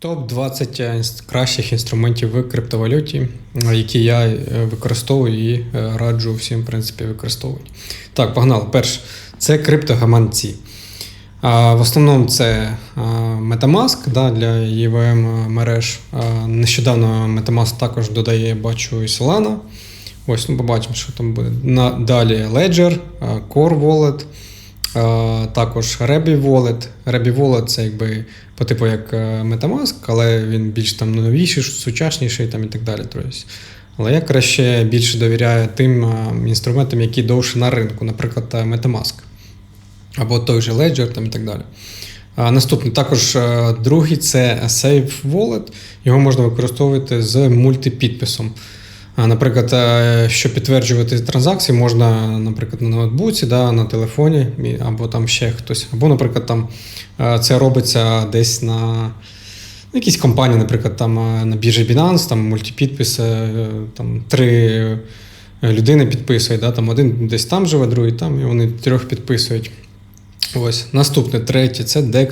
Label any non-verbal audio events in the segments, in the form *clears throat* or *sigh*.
Топ-20 кращих інструментів в криптовалюті, е, які я е, використовую і е, раджу всім, в принципі, використовувати. Так, погнали. Перше, це криптогаманці. В основному це Metamask да, для EVM мереж. Нещодавно Metamask також додає, бачу, і Solana. Ось, ну, побачимо, що там буде. Далі Ledger, Core Wallet. Е, Також Rebby Wallet. Rebby Wallet це якби по типу як е, Metamask, але він більш там новіший, сучасніший там і так далі. Тобто. Але я краще більше довіряю тим е, інструментам, які довше на ринку, наприклад, Metamask. Або той же Ledger там і так далі. Наступний також другий це Safe Wallet. Його можна використовувати з мультипідписом. Наприклад, е, щоб підтверджувати транзакції, можна, наприклад, на ноутбуці, да, на телефоні, або там ще хтось. Або, наприклад, там е, це робиться десь на якійсь компанії, наприклад, там е, на біржі Binance, там мультипідпис, там три людини підписують, да, там один десь там живе, другий там, і вони трьох підписують. Ось наступне, третє це DEX,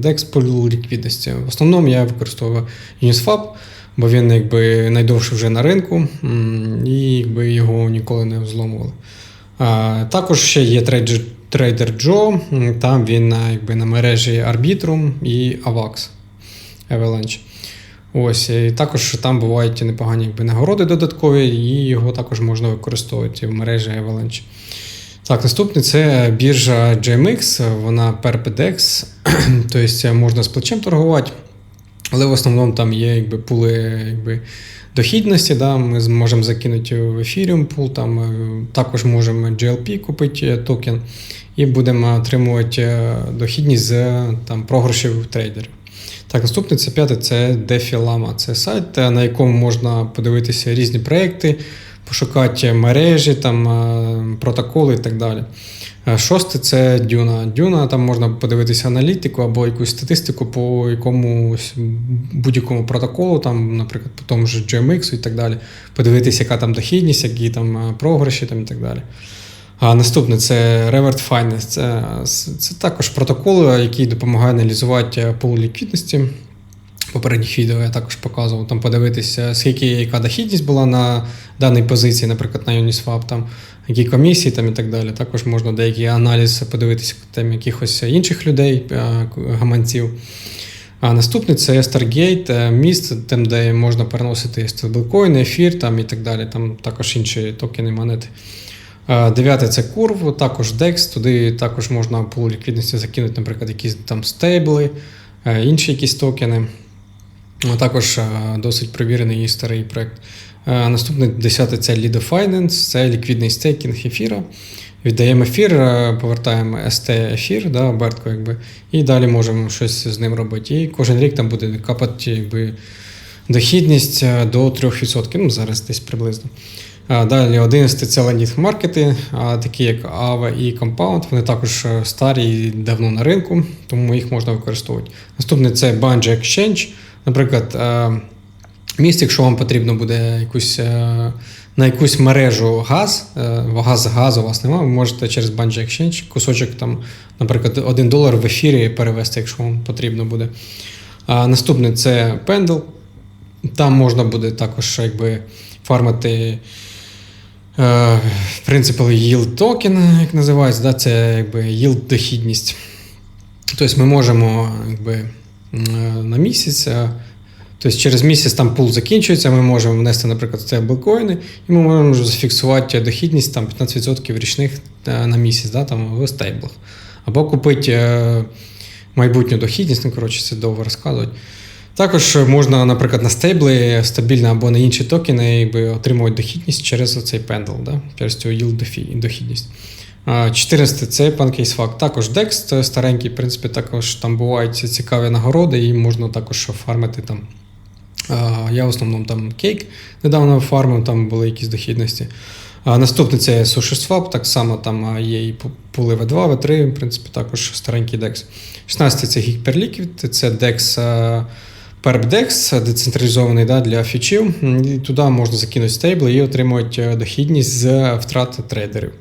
DEX пул ліквідності. В основному я використовую Uniswap, бо він якби найдовше вже на ринку, і якби його ніколи не взломували. Також ще є Trader Joe, там він на, якби, на мережі Arbitrum і AVAX Avalanche. Ось, і також там бувають непогані якби, нагороди додаткові, і його також можна використовувати в мережі Avalanche. Так, наступний це біржа GMX, вона PerpDex, тобто *clears throat* можна з плечем торгувати, але в основному там є якби, пули якби, дохідності. Да? Ми зможемо закинути в Ethereum пул, там е, також можемо GLP купити е, токен і будемо отримувати е, дохідність з там, програшів трейдерів. Так, наступний це п'яте це DeFi Lama. Це сайт, на якому можна подивитися різні проекти, пошукати мережі, там, протоколи і так далі. Е, Шосте це Дюна. Дюна, там можна подивитися аналітику або якусь статистику по якомусь будь-якому протоколу, там, наприклад, по тому ж GMX і так далі. Подивитися, яка там дохідність, які там е, програші там, і так далі. А наступне це Revert Finance. Це, це також протокол, який допомагає аналізувати е, пул ліквідності. Попередніх відео я також показував, там подивитися, скільки яка дохідність була на даній позиції, наприклад, на Uniswap, там, які комісії там, і так далі. Також можна деякий аналіз подивитися там, якихось інших людей, е, гаманців. А наступний це Stargate, е, міст, там, де можна переносити стейблкоїни, ефір там, і так далі. Там також інші токени монети. Е, Дев'яте це Curve, також DEX, туди також можна пул ліквідності закинути, наприклад, якісь там стейбли, інші якісь токени. Також е, досить провірений і старий проект. Е, Наступне десяте це Lido Finance, це ліквідний стейкінг ефіра. Віддаємо ефір, е, повертаємо ST ефір, да, обертку, якби, і далі можемо щось з ним робити. І кожен рік там буде капати якби, дохідність до 3%, ну зараз десь приблизно. Далі 11 це лендінг маркети, такі як AVA і Compound, вони також старі і давно на ринку, тому їх можна використовувати. Наступне це Bungie Exchange. Наприклад, е, місце, якщо вам потрібно буде якусь, е, на якусь мережу газ, е, газ, газу у вас немає, ви можете через Bungie Exchange кусочок, там, наприклад, 1 долар в ефірі перевести, якщо вам потрібно буде. Наступне це Pendle. Там можна буде також якби, фармити е, принцип yield токен, як називається, да, це якби yield дохідність. Тобто ми можемо якби, на місяць. Тобто через місяць там пул закінчується, ми можемо внести, наприклад, стейблкоїни, і ми можемо зафіксувати дохідність там 15% річних е, на місяць да, там, в стейблах. Або купити е, майбутню дохідність, ну коротше, це довго розказувати. Також можна, наприклад, на стейбли стабільно або на інші токени якби, отримувати дохідність через цей пендл, да? через цю yield дохідність. А, 14 це PancakeSwap. Також DEX старенький, в принципі, також там бувають цікаві нагороди, і можна також фармити там. Я в основному там кейк недавно фармив, там були якісь дохідності. Наступний це SushiSwap, так само там є і пу- пули V2, V3, в принципі, також старенький DEX. 16 це Hyperliquid, це DEX. PerpDex, децентралізований да, для фічів. І туди можна закинути стейбли і отримувати е, дохідність з втрат трейдерів.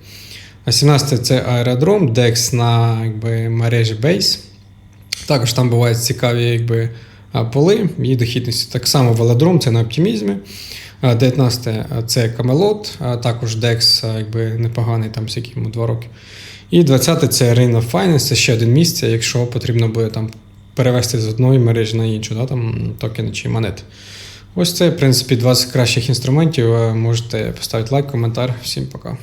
А 17 це аеродром, DEX на якби, мережі Base. Також там бувають цікаві якби, поли, її дохідність. Так само велодром, це на оптимізмі. 19 це Камелот, також DEX, якби непоганий, там йому 2 роки. І 20 це of Finance, це ще один місце, якщо потрібно буде там перевести з одної мережі на іншу, да, там токени чи монети. Ось це, в принципі, 20 кращих інструментів. Можете поставити лайк, коментар. Всім пока.